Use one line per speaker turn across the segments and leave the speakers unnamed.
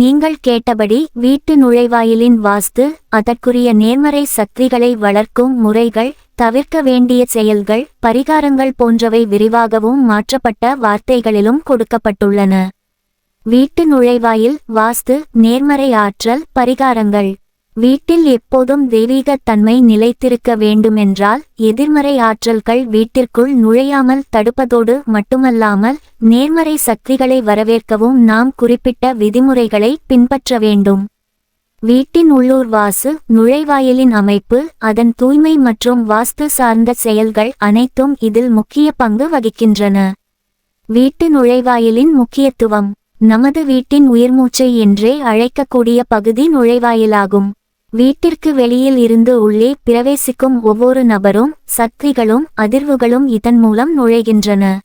நீங்கள் கேட்டபடி வீட்டு நுழைவாயிலின் வாஸ்து அதற்குரிய நேர்மறை சக்திகளை வளர்க்கும் முறைகள் தவிர்க்க வேண்டிய செயல்கள் பரிகாரங்கள் போன்றவை விரிவாகவும் மாற்றப்பட்ட வார்த்தைகளிலும் கொடுக்கப்பட்டுள்ளன. வீட்டு நுழைவாயில் வாஸ்து நேர்மறை ஆற்றல் பரிகாரங்கள். வீட்டில் எப்போதும் தெய்வீகத் தன்மை நிலைத்திருக்க வேண்டுமென்றால் எதிர்மறை ஆற்றல்கள் வீட்டிற்குள் நுழையாமல் தடுப்பதோடு மட்டுமல்லாமல் நேர்மறை சக்திகளை வரவேற்கவும் நாம் குறிப்பிட்ட விதிமுறைகளை பின்பற்ற வேண்டும். வீட்டின் உள்ளூர் வாசு நுழைவாயிலின் அமைப்பு அதன் தூய்மை மற்றும் வாஸ்து சார்ந்த செயல்கள் அனைத்தும் இதில் முக்கிய பங்கு வகிக்கின்றன. வீட்டு நுழைவாயிலின் முக்கியத்துவம். நமது வீட்டின் உயிர்மூச்சை என்றே அழைக்கக்கூடிய பகுதி நுழைவாயிலாகும். வீட்டிற்கு வெளியில் இருந்து உள்ளே பிரவேசிக்கும் ஒவ்வொரு நபரும் சக்திகளும் அதிர்வுகளும் இதன் மூலம் நுழைகின்றன.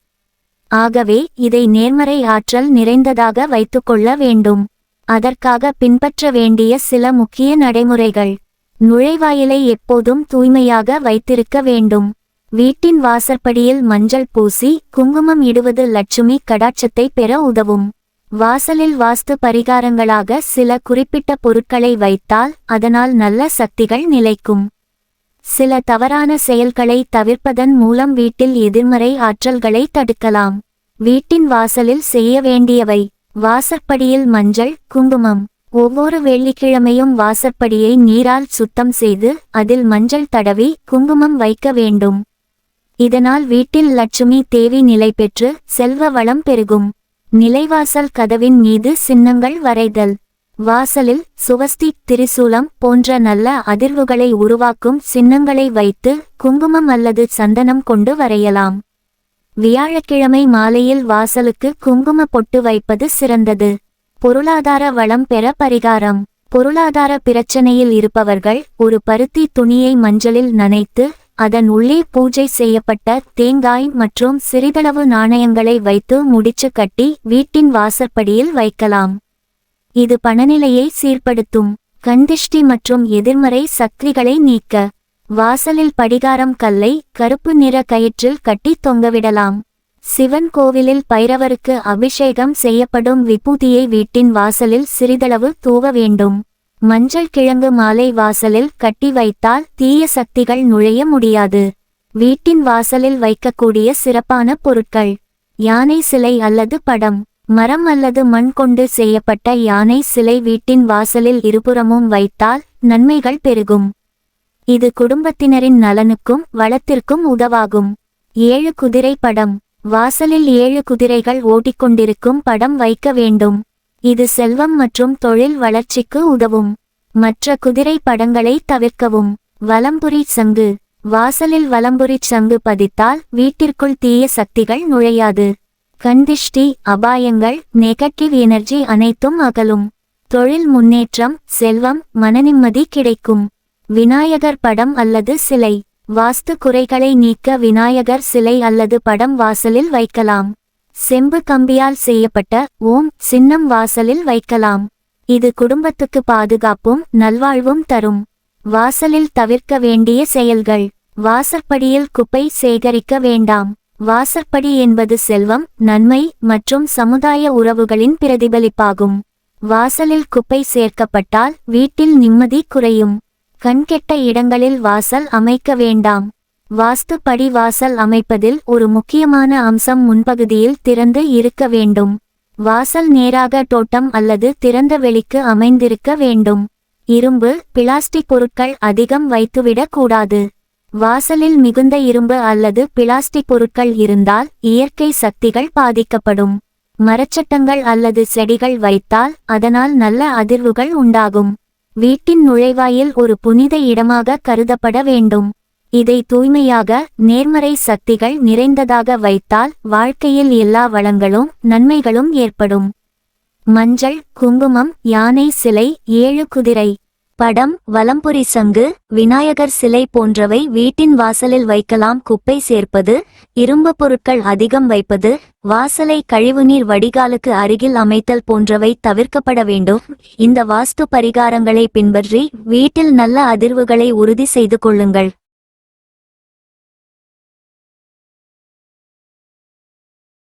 ஆகவே இதை நேர்மறை ஆற்றல் நிறைந்ததாக வைத்துக்கொள்ள வேண்டும். அதற்காக பின்பற்ற வேண்டிய சில முக்கிய நடைமுறைகள். நுழைவாயிலை எப்போதும் தூய்மையாக வைத்திருக்க வேண்டும். வீட்டின் வாசற்படியில் மஞ்சள் பூசி குங்குமம் இடுவது லட்சுமி கடாட்சத்தை பெற உதவும். வாசலில் வாஸ்து பரிகாரங்களாக சில குறிப்பிட்ட பொருட்களை வைத்தால் அதனால் நல்ல சக்திகள் நிலைக்கும். சில தவறான செயல்களை தவிர்ப்பதன் மூலம் வீட்டில் எதிர்மறை ஆற்றல்களை தடுக்கலாம். வீட்டின் வாசலில் செய்ய வேண்டியவை வாசற்படியில் மஞ்சள் குங்குமம். ஒவ்வொரு வெள்ளிக்கிழமையும் வாசற்படியை நீரால் சுத்தம் செய்து அதில் மஞ்சள் தடவி குங்குமம் வைக்க வேண்டும். இதனால் வீட்டில் லட்சுமி தேவி நிலை பெற்று செல்வ வளம் பெருகும். நிலைவாசல் கதவின் மீது சின்னங்கள் வரைதல். வாசலில் சுவஸ்தி திரிசூலம் போன்ற நல்ல அதிர்வுகளை உருவாக்கும் சின்னங்களை வைத்து குங்குமம் அல்லது சந்தனம் கொண்டு வரையலாம். வியாழக்கிழமை மாலையில் வாசலுக்கு குங்கும பொட்டு வைப்பது சிறந்தது. பொருளாதார வளம் பெற பரிகாரம். பொருளாதார பிரச்சனையில் இருப்பவர்கள் ஒரு பருத்தி துணியை மஞ்சளில் நனைத்து அதன் உள்ளே பூஜை செய்யப்பட்ட தேங்காய் மற்றும் சிறிதளவு நாணயங்களை வைத்து முடிச்சு கட்டி வீட்டின் வாசற்படியில் வைக்கலாம். இது பணநிலையை சீர்படுத்தும். கண்திஷ்டி மற்றும் எதிர்மறை சக்திகளை நீக்க. வாசலில் படிகாரம் கல்லை கருப்பு நிற கயிற்றில் கட்டி தொங்கவிடலாம். சிவன் கோவிலில் பைரவருக்கு அபிஷேகம் செய்யப்படும் விபூதியை வீட்டின் வாசலில் சிறிதளவு தூவ வேண்டும். மஞ்சள் கிழங்கு மாலை வாசலில் கட்டி வைத்தால் தீய சக்திகள் நுழைய முடியாது. வீட்டின் வாசலில் வைக்கக்கூடிய சிறப்பான பொருட்கள். யானை சிலை அல்லது படம். மரம் அல்லது மண் கொண்டு செய்யப்பட்ட யானை சிலை வீட்டின் வாசலில் இருபுறமும் வைத்தால் நன்மைகள் பெருகும். இது குடும்பத்தினரின் நலனுக்கும் வளத்திற்கும் உதவாகும். ஏழு குதிரை படம். வாசலில் ஏழு குதிரைகள் ஓடிக்கொண்டிருக்கும் படம் வைக்க வேண்டும். இது செல்வம் மற்றும் தொழில் வளர்ச்சிக்கு உதவும். மற்ற குதிரை படங்களை தவிர்க்கவும். வலம்புரி சங்கு. வாசலில் வலம்புரி சங்கு பதித்தால் வீட்டிற்குள் தீய சக்திகள் நுழையாது. கண்திஷ்டி அபாயங்கள் நெகட்டிவ் எனர்ஜி அனைத்தும் அகலும். தொழில் முன்னேற்றம் செல்வம் மனநிம்மதி கிடைக்கும். விநாயகர் படம் அல்லது சிலை. வாஸ்து குறைகளை நீக்க விநாயகர் சிலை அல்லது படம் வாசலில் வைக்கலாம். செம்பு கம்பியால் செய்யப்பட்ட ஓம் சின்னம் வாசலில் வைக்கலாம். இது குடும்பத்துக்கு பாதுகாப்பும் நல்வாழ்வும் தரும். வாசலில் தவிர்க்க வேண்டிய செயல்கள். வாசற்படியில் குப்பை சேகரிக்க வேண்டாம். வாசற்படி என்பது செல்வம் நன்மை மற்றும் சமுதாய உறவுகளின் பிரதிபலிப்பாகும். வாசலில் குப்பை சேர்க்கப்பட்டால் வீட்டில் நிம்மதி குறையும். கண்கெட்ட இடங்களில் வாசல் அமைக்க வேண்டாம். வாஸ்து படி வாசல் அமைப்பதில் ஒரு முக்கியமான அம்சம் முன்பகுதியில் திறந்து இருக்க வேண்டும். வாசல் நேராக தோட்டம் அல்லது திறந்த வெளிக்கு அமைந்திருக்க வேண்டும். இரும்பு பிளாஸ்டிக் பொருட்கள் அதிகம் வைத்துவிடக் கூடாது. வாசலில் மிகுந்த இரும்பு அல்லது பிளாஸ்டிக் பொருட்கள் இருந்தால் இயற்கை சக்திகள் பாதிக்கப்படும். மரச்சட்டங்கள் அல்லது செடிகள் வைத்தால் அதனால் நல்ல அதிர்வுகள் உண்டாகும். வீட்டின் நுழைவாயில் ஒரு புனித இடமாக கருதப்பட வேண்டும். இதை தூய்மையாக நேர்மறை சக்திகள் நிறைந்ததாக வைத்தால் வாழ்க்கையில் எல்லா வளங்களும் நன்மைகளும் ஏற்படும். மஞ்சள் குங்குமம் யானை சிலை ஏழு குதிரை. படம் வலம்புரி சங்கு விநாயகர் சிலை போன்றவை வீட்டின் வாசலில் வைக்கலாம். குப்பை சேர்ப்பது இரும்பு பொருட்கள் அதிகம் வைப்பது வாசலை கழிவுநீர் வடிகாலுக்கு அருகில் அமைத்தல் போன்றவை தவிர்க்கப்பட வேண்டும். இந்த வாஸ்து பரிகாரங்களை பின்பற்றி வீட்டில் நல்ல அதிர்வுகளை உறுதி செய்து கொள்ளுங்கள்.